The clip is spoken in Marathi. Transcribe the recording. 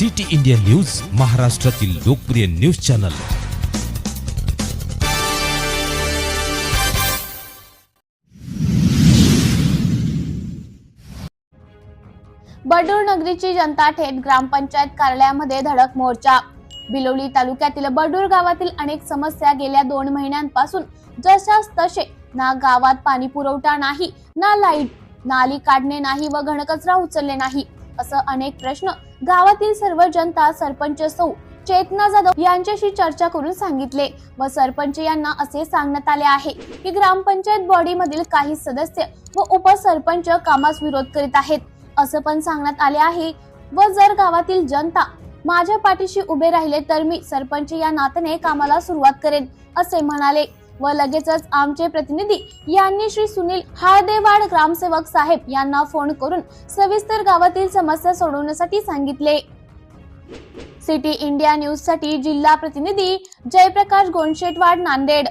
सिटी इंडिया न्यूज महाराष्ट्रातील लोकप्रिय न्यूज चॅनल. बडूर नगरीची जनता थेट ग्रामपंचायत कार्यालयामध्ये धडक मोर्चा. बिलोली तालुक्यातील बडूर गावातील अनेक समस्या गेल्या दोन महिन्यांपासून जशास तसे ना गावात पाणी पुरवठा नाही ना लाइट नाली काढणे नाही व घनकचरा उचलले नाही. असं अनेक प्रश्न गावातील सर्व जनता सरपंच सौ चेतना जाधव यांच्याशी चर्चा करून सांगितले. व सरपंच यांना असे सांगण्यात आले आहे की ग्रामपंचायत बॉडी मधील काही सदस्य व उपसरपंच कामास विरोध करीत आहेत. असं पण सांगण्यात आले आहे. व जर गावातील जनता माझ्या पाठीशी उभे राहिले तर मी सरपंच या नात्याने कामाला सुरुवात करेन असे म्हणाले. व लगेचच आमचे प्रतिनिधी यांनी श्री सुनील हाळदेवाड ग्रामसेवक साहेब यांना फोन करून सविस्तर गावातील समस्या सोडवण्यासाठी सांगितले. सिटी इंडिया न्यूजसाठी जिल्हा प्रतिनिधी जयप्रकाश गोंडशेटवाड नांदेड.